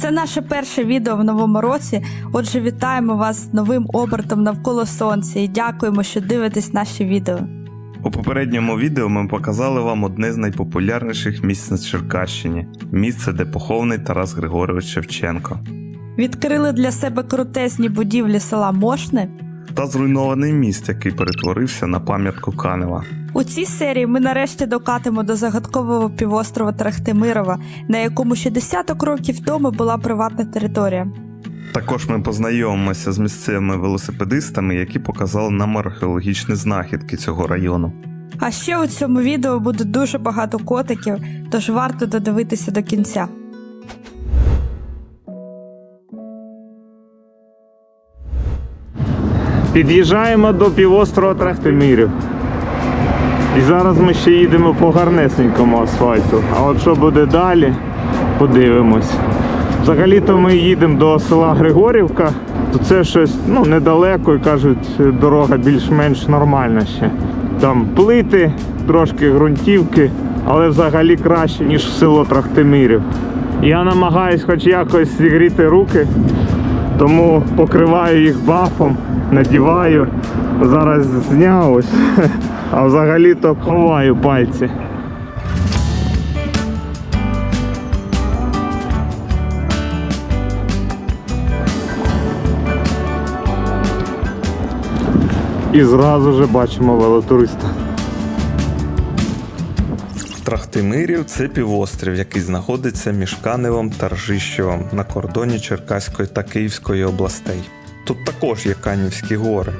Це наше перше відео в новому році. Отже, вітаємо вас з новим обертом навколо сонця і дякуємо, що дивитесь наші відео. У попередньому відео ми показали вам одне з найпопулярніших місць на Черкащині місце, де похований Тарас Григорович Шевченко. Відкрили для себе крутезні будівлі села Мошне. Та зруйнований міст, який перетворився на пам'ятку Канева. У цій серії ми нарешті докатимо до загадкового півострова Трахтимирова, на якому ще десяток років тому була приватна територія. Також ми познайомимося з місцевими велосипедистами, які показали нам археологічні знахідки цього району. А ще у цьому відео буде дуже багато котиків, тож варто додивитися до кінця. Під'їжджаємо до півострова Трахтимірів. І зараз ми ще їдемо по гарнесенькому асфальту. А от що буде далі, подивимось. Взагалі-то ми їдемо до села Григорівка, то це щось ну, недалеко і кажуть, дорога більш-менш нормальна ще. Там плити, трошки ґрунтівки, але взагалі краще, ніж в село Трахтимірів. Я намагаюсь хоч якось зігріти руки, тому покриваю їх бафом, надіваю. Зараз зняв ось, а взагалі-то ховаю пальці. І зразу же бачимо велотуриста. Трахтимирів це півострів, який знаходиться між Каневом та Ржищевом на кордоні Черкаської та Київської областей. Тут також є Канівські гори,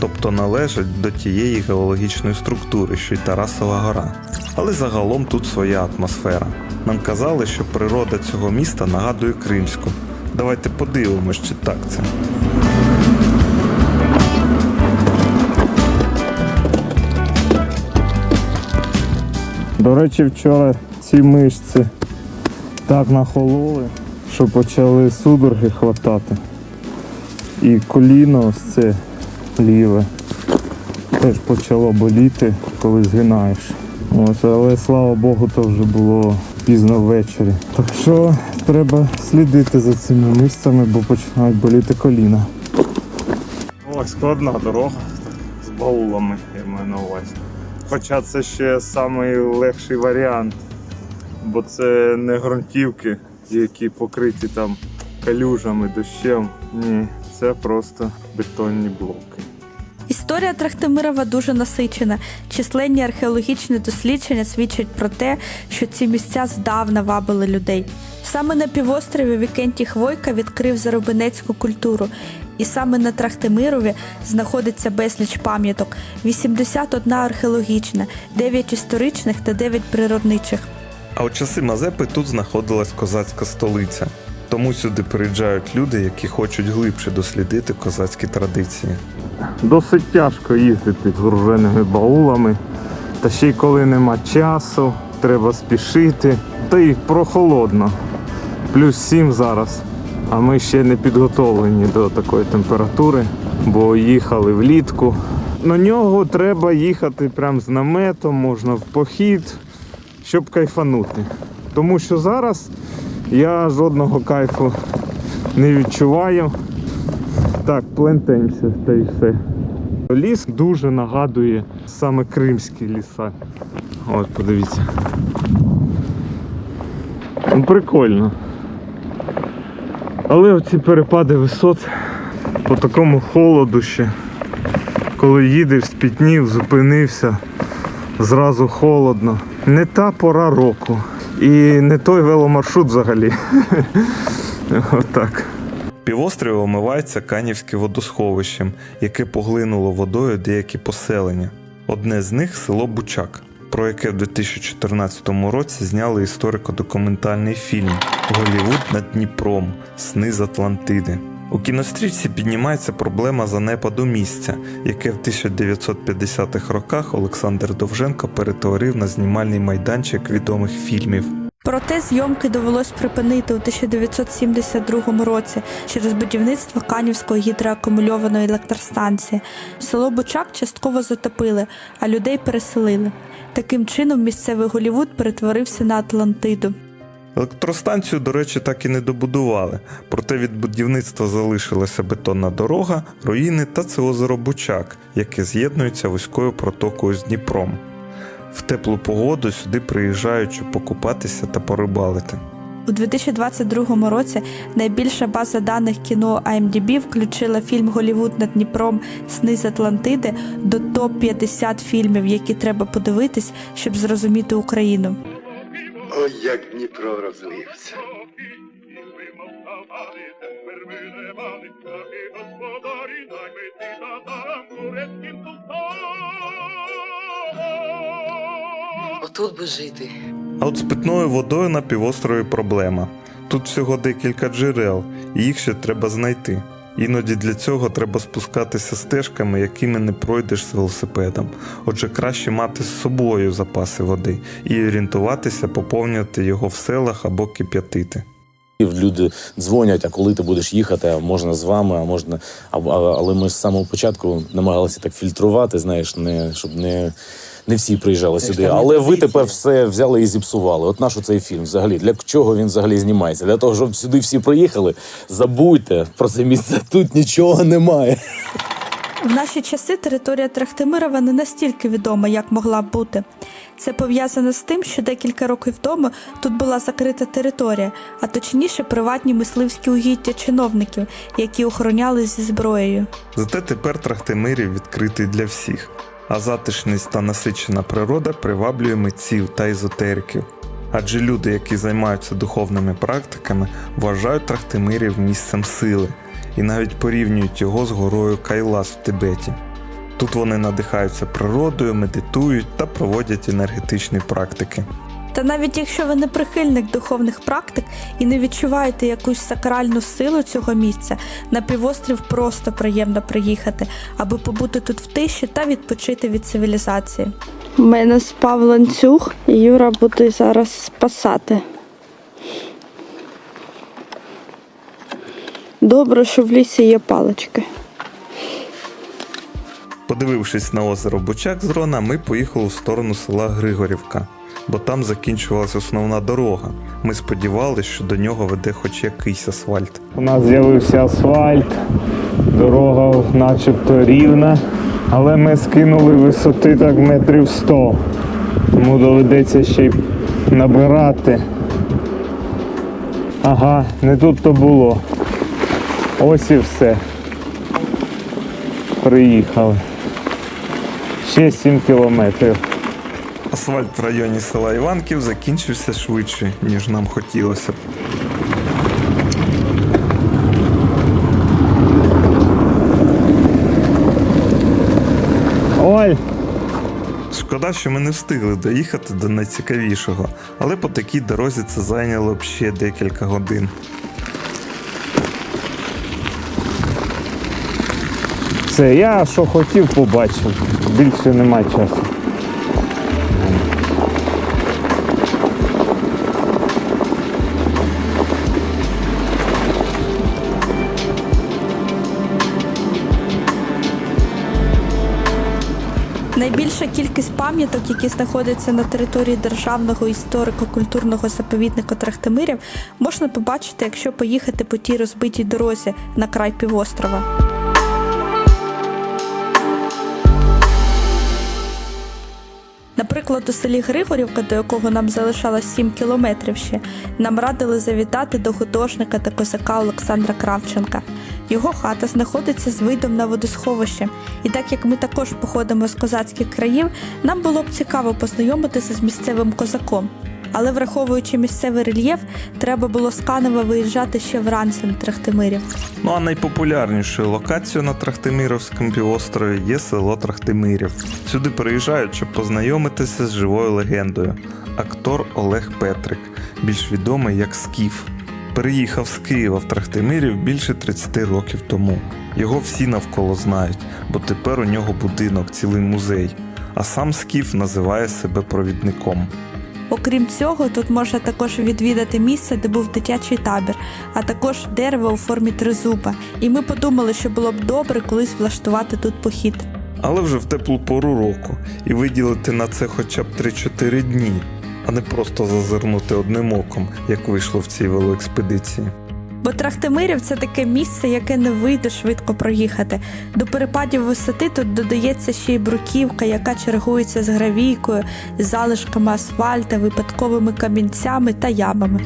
тобто належать до тієї геологічної структури, що й Тарасова гора. Але загалом тут своя атмосфера. Нам казали, що природа цього міста нагадує Кримську. Давайте подивимось, чи так це. До речі, вчора ці мишці так нахололи, що почали судороги хватати. І коліно ось це ліве теж почало боліти, коли згинаєш. Ось, але слава Богу, то вже було пізно ввечері. Так що треба слідити за цими мишцями, бо починають боліти коліна. Ось складна дорога з баулами, я маю на увазі. Хоча це ще найлегший варіант, бо це не ґрунтівки, які покриті там калюжами, дощем. Ні, це просто бетонні блоки. Історія Трахтимирова дуже насичена. Численні археологічні дослідження свідчать про те, що ці місця здавна вабили людей. Саме на півострові Вікентій Хвойка відкрив заробинецьку культуру, і саме на Трахтимирові знаходиться безліч пам'яток: 81 археологічна, 9 історичних та 9 природничих. А у часи Мазепи тут знаходилась козацька столиця. Тому сюди приїжджають люди, які хочуть глибше дослідити козацькі традиції. Досить тяжко їздити з груженими баулами. Та ще й коли нема часу, треба спішити. Та й прохолодно. Плюс 7 зараз. А ми ще не підготовлені до такої температури, бо їхали влітку. На нього треба їхати прям з наметом, можна в похід, щоб кайфанути. Тому що зараз я жодного кайфу не відчуваю. Так, плентаємося та й все. Ліс дуже нагадує саме кримські ліса. От, подивіться. Ну, прикольно. Але оці перепади висот по такому холоду ще. Коли їдеш, спітнів, зупинився, зразу холодно. Не та пора року. І не той веломаршрут взагалі. Отак. Півострів омивається Канівським водосховищем, яке поглинуло водою деякі поселення. Одне з них село Бучак, про яке в 2014 році зняли історико-документальний фільм Голівуд над Дніпром Сни з Атлантиди. У кінострічці піднімається проблема занепаду місця, яке в 1950-х роках Олександр Довженко перетворив на знімальний майданчик відомих фільмів. Проте зйомки довелось припинити у 1972 році через будівництво Канівської гідроакумульованої електростанції. Село Бучак частково затопили, а людей переселили. Таким чином місцевий Голівуд перетворився на Атлантиду. Електростанцію, до речі, так і не добудували, проте від будівництва залишилася бетонна дорога, руїни та це озеро Бучак, яке з'єднується вузькою протокою з Дніпром. В теплу погоду сюди приїжджають, щоб покупатися та порибалити. У 2022 році найбільша база даних кіно IMDb включила фільм Голівуд над Дніпром Сни з Атлантиди до топ 50 фільмів, які треба подивитись, щоб зрозуміти Україну. Ой, як Дніпро розлився. Отут би жити. А от з питною водою на півострові проблема. Тут всього декілька джерел, і їх ще треба знайти. Іноді для цього треба спускатися стежками, якими не пройдеш з велосипедом. Отже, краще мати з собою запаси води і орієнтуватися, поповнювати його в селах або кип'ятити. Люди дзвонять, а коли ти будеш їхати, а можна з вами, а можна. А- але ми з самого початку намагалися так фільтрувати, знаєш, не щоб не, не всі приїжджали сюди. Але ви тепер все взяли і зіпсували. От наш цей фільм взагалі. Для чого він взагалі знімається? Для того, щоб сюди всі приїхали. Забудьте про це місце. Тут нічого немає. В наші часи територія Трахтимирова не настільки відома, як могла б бути. Це пов'язано з тим, що декілька років тому тут була закрита територія, а точніше приватні мисливські угіддя чиновників, які охороняли зі зброєю. Зате тепер Трахтимирів відкритий для всіх, а затишність та насичена природа приваблює митців та езотериків. Адже люди, які займаються духовними практиками, вважають Трахтимирів місцем сили і навіть порівнюють його з горою Кайлас в Тибеті. Тут вони надихаються природою, медитують та проводять енергетичні практики. Та навіть якщо ви не прихильник духовних практик і не відчуваєте якусь сакральну силу цього місця, на півострів просто приємно приїхати, аби побути тут в тиші та відпочити від цивілізації. У мене спав ланцюг, і Юра буде зараз спасати. Добре, що в лісі є палички. Подивившись на озеро Бучак з дрона, ми поїхали в сторону села Григорівка, бо там закінчувалася основна дорога. Ми сподівалися, що до нього веде хоч якийсь асфальт. У нас з'явився асфальт, дорога начебто рівна, але ми скинули висоти так метрів 100. Тому доведеться ще й набирати. Ага, не тут то було. Ось і все. Приїхали. Ще 7 кілометрів. Асфальт в районі села Іванків закінчився швидше, ніж нам хотілося б. Ой! Шкода, що ми не встигли доїхати до найцікавішого, але по такій дорозі це зайняло б ще декілька годин. Все, я що хотів, побачив. Більше немає часу. Найбільша кількість пам'яток, які знаходяться на території державного історико-культурного заповідника Трахтимирів, можна побачити, якщо поїхати по тій розбитій дорозі на край півострова. Наприклад, у селі Григорівка, до якого нам залишалось 7 кілометрів ще, нам радили завітати до художника та козака Олександра Кравченка. Його хата знаходиться з видом на водосховище, і так як ми також походимо з козацьких країв, нам було б цікаво познайомитися з місцевим козаком. Але враховуючи місцевий рельєф, треба було з Канева виїжджати ще вранці на Трахтимирів. Ну а найпопулярнішою локацією на Трахтиміровському півострові є село Трахтимирів. Сюди приїжджають, щоб познайомитися з живою легендою. Актор Олег Петрик, більш відомий як Скіф. переїхав з Києва в Трахтимирів більше 30 років тому. Його всі навколо знають, бо тепер у нього будинок, цілий музей, а сам Скіф називає себе провідником. Окрім цього, тут можна також відвідати місце, де був дитячий табір, а також дерево у формі тризуба. І ми подумали, що було б добре колись влаштувати тут похід. Але вже в теплу пору року і виділити на це хоча б 3-4 дні, а не просто зазирнути одним оком, як вийшло в цій велоекспедиції. Бо Трахтимирів це таке місце, яке не вийде швидко проїхати. До перепадів висоти тут додається ще й бруківка, яка чергується з гравійкою, залишками асфальта, випадковими камінцями та ямами.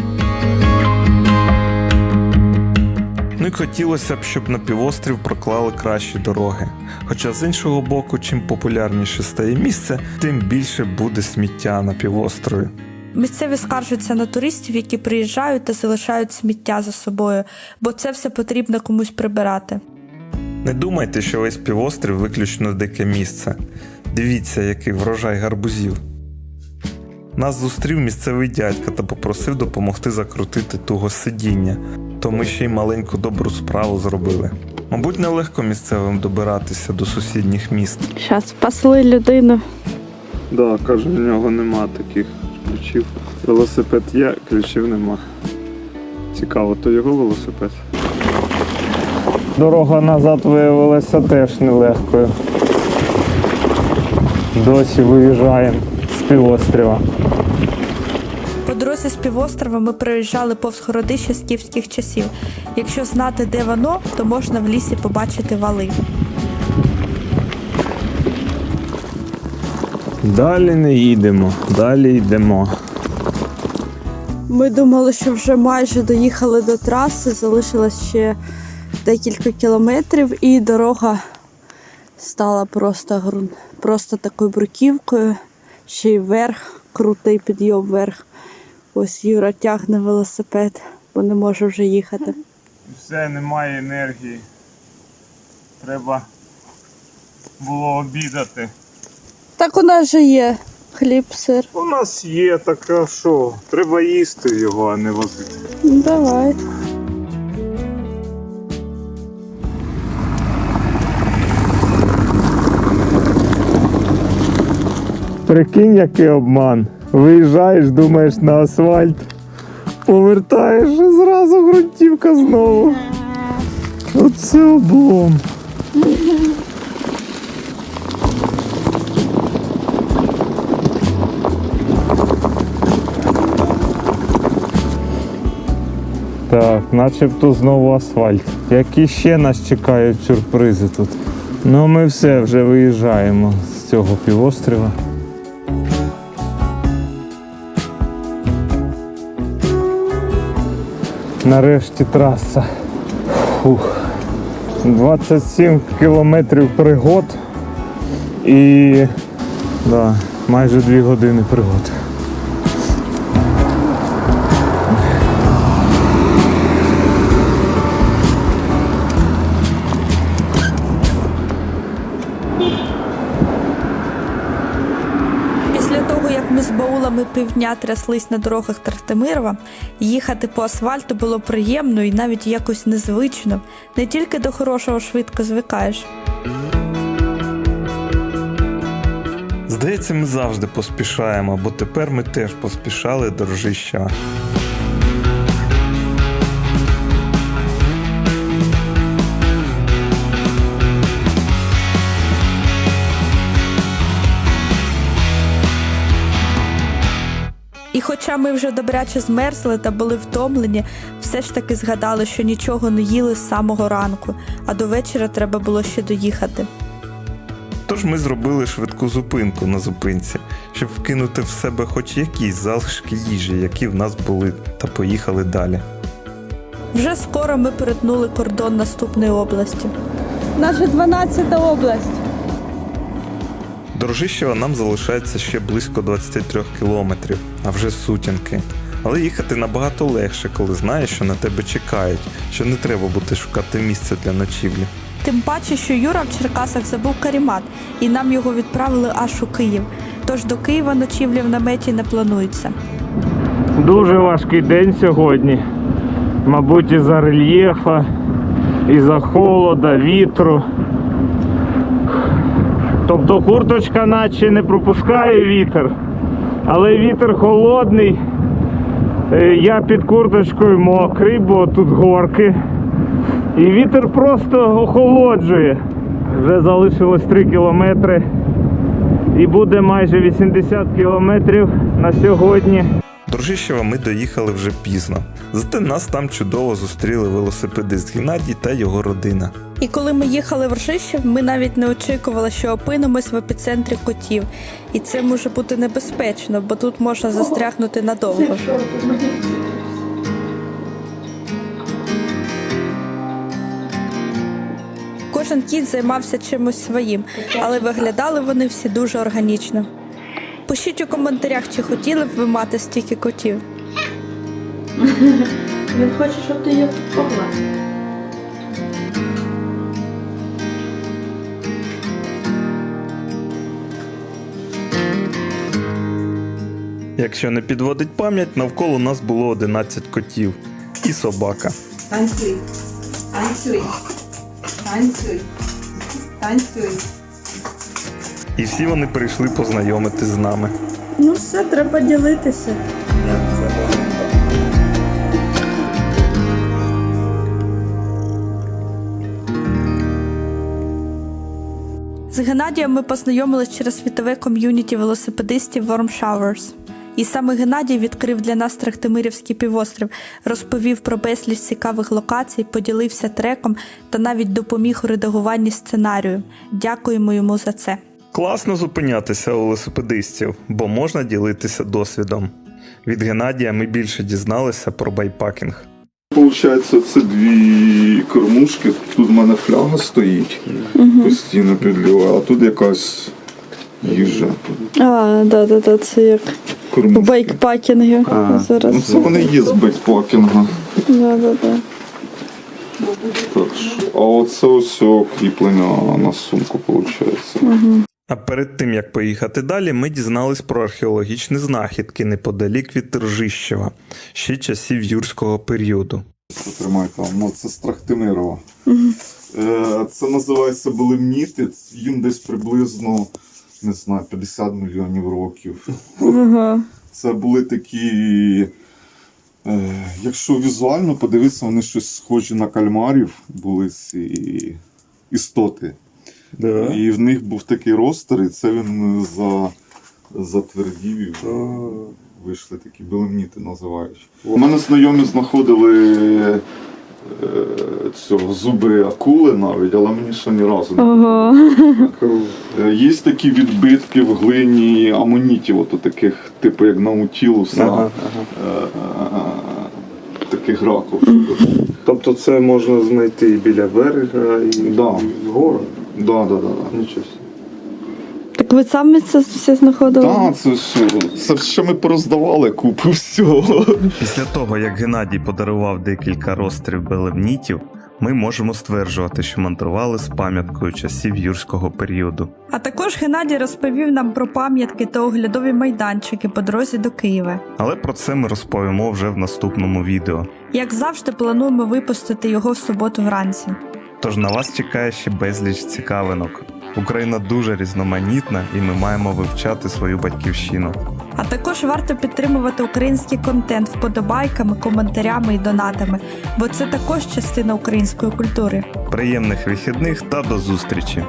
Ну і хотілося б, щоб на півострів проклали кращі дороги. Хоча з іншого боку, чим популярніше стає місце, тим більше буде сміття на півострові. Місцеві скаржаться на туристів, які приїжджають та залишають сміття за собою, бо це все потрібно комусь прибирати. Не думайте, що весь півострів виключно дике місце. Дивіться, який врожай гарбузів. Нас зустрів місцевий дядька та попросив допомогти закрутити туго сидіння, то ми ще й маленьку добру справу зробили. Мабуть, нелегко місцевим добиратися до сусідніх міст. Зараз спасли людину. Да, каже, в нього нема таких ключів. Велосипед є, ключів нема. Цікаво, то його велосипед. Дорога назад виявилася теж нелегкою. Досі виїжджаємо з півострова. По дорозі з півострова ми проїжджали повз городище скіфських часів. Якщо знати, де воно, то можна в лісі побачити вали. Далі не їдемо, далі йдемо. Ми думали, що вже майже доїхали до траси, залишилось ще декілька кілометрів, і дорога стала просто просто такою бруківкою, ще й вверх, крутий підйом вверх. Ось Юра тягне велосипед, бо не може вже їхати. Все, немає енергії. Треба було обідати. Так у нас же є хліб, сир. У нас є така що. Треба їсти його, а не возити. Ну, Давай. Прикинь, який обман. Виїжджаєш, думаєш на асфальт, повертаєш і зразу ґрунтівка знову. Оце облом. Так, начебто знову асфальт. Які ще нас чекають сюрпризи тут. Ну ми все вже виїжджаємо з цього півострова. Нарешті траса. Фух. 27 кілометрів пригод і да, майже 2 години пригод. Півдня тряслись на дорогах Трахтимирова, їхати по асфальту було приємно і навіть якось незвично. Не тільки до хорошого швидко звикаєш. Здається, ми завжди поспішаємо, бо тепер ми теж поспішали до хоча ми вже добряче змерзли та були втомлені, все ж таки згадали, що нічого не їли з самого ранку, а до вечора треба було ще доїхати. Тож ми зробили швидку зупинку на зупинці, щоб вкинути в себе хоч якісь залишки їжі, які в нас були, та поїхали далі. Вже скоро ми перетнули кордон наступної області. Наша 12-та область. До нам залишається ще близько 23 кілометрів, а вже сутінки. Але їхати набагато легше, коли знаєш, що на тебе чекають, що не треба буде шукати місце для ночівлі. Тим паче, що Юра в Черкасах забув карімат, і нам його відправили аж у Київ. Тож до Києва ночівлі в наметі не планується. Дуже важкий день сьогодні. Мабуть, із-за рельєфа, із-за холода, вітру. Тобто курточка наче не пропускає вітер, але вітер холодний. Е, Я під курточкою мокрий, бо тут горки. І вітер просто охолоджує. Вже залишилось 3 кілометри. І буде майже 80 кілометрів на сьогодні. До Ржищева ми доїхали вже пізно. Зате нас там чудово зустріли велосипедист Геннадій та його родина. І коли ми їхали в Ржищів, ми навіть не очікували, що опинимось в епіцентрі котів. І це може бути небезпечно, бо тут можна застрягнути надовго. Кожен кіт займався чимось своїм, але виглядали вони всі дуже органічно. Пишіть у коментарях, чи хотіли б ви мати стільки котів. Він хоче, щоб ти його погладив. Якщо не підводить пам'ять, навколо нас було 11 котів і собака. Танцюй. Танцюй. Танцюй. Танцюй. І всі вони прийшли познайомитись з нами. Ну все, треба ділитися. З Геннадієм ми познайомились через світове ком'юніті велосипедистів Warm Showers. І саме Геннадій відкрив для нас Трахтимирівський півострів, розповів про безліч цікавих локацій, поділився треком та навіть допоміг у редагуванні сценарію. Дякуємо йому за це. Класно зупинятися у велосипедистів, бо можна ділитися досвідом. Від Геннадія ми більше дізналися про байпакінг. Получається, це дві кормушки. Тут в мене фляга стоїть, постійно підліваю, а тут якась їжа. А, да, да, да, це як Кормушки. байкпакінги зараз. Ну, це вони є з бейкпакінга. Да, да, да. Так що. А оце ось кріплення на сумку, виходить. А перед тим як поїхати далі, ми дізнались про археологічні знахідки неподалік від Ржищева, ще часів юрського періоду. Потримай там, ну це з Трахтимирова. Е, Це називається белемніти. Їм десь приблизно не знаю, 50 мільйонів років. Це були такі. Е, якщо візуально подивитися, вони щось схожі на кальмарів, були ці істоти. І в них був такий ростер, і це він за, затвердів вже вийшли такі белемніти називають. У мене знайомі знаходили е, цього зуби акули навіть, але мені ще ні разу не було. Е, Є такі відбитки в глині амонітів, от таких, типу як наутілуса, ага, таких раков. Тобто це можна знайти і біля берега, і Да. гора. Да, да, да, да. Нічого. Так ви самі це все знаходили? Так, це все. Це ще ми пороздавали купу всього. Після того, як Геннадій подарував декілька розстрів белемнітів, ми можемо стверджувати, що мандрували з пам'яткою часів юрського періоду. А також Геннадій розповів нам про пам'ятки та оглядові майданчики по дорозі до Києва. Але про це ми розповімо вже в наступному відео. Як завжди, плануємо випустити його в суботу вранці. Тож на вас чекає ще безліч цікавинок. Україна дуже різноманітна, і ми маємо вивчати свою батьківщину. А також варто підтримувати український контент вподобайками, коментарями і донатами, бо це також частина української культури. Приємних вихідних та до зустрічі!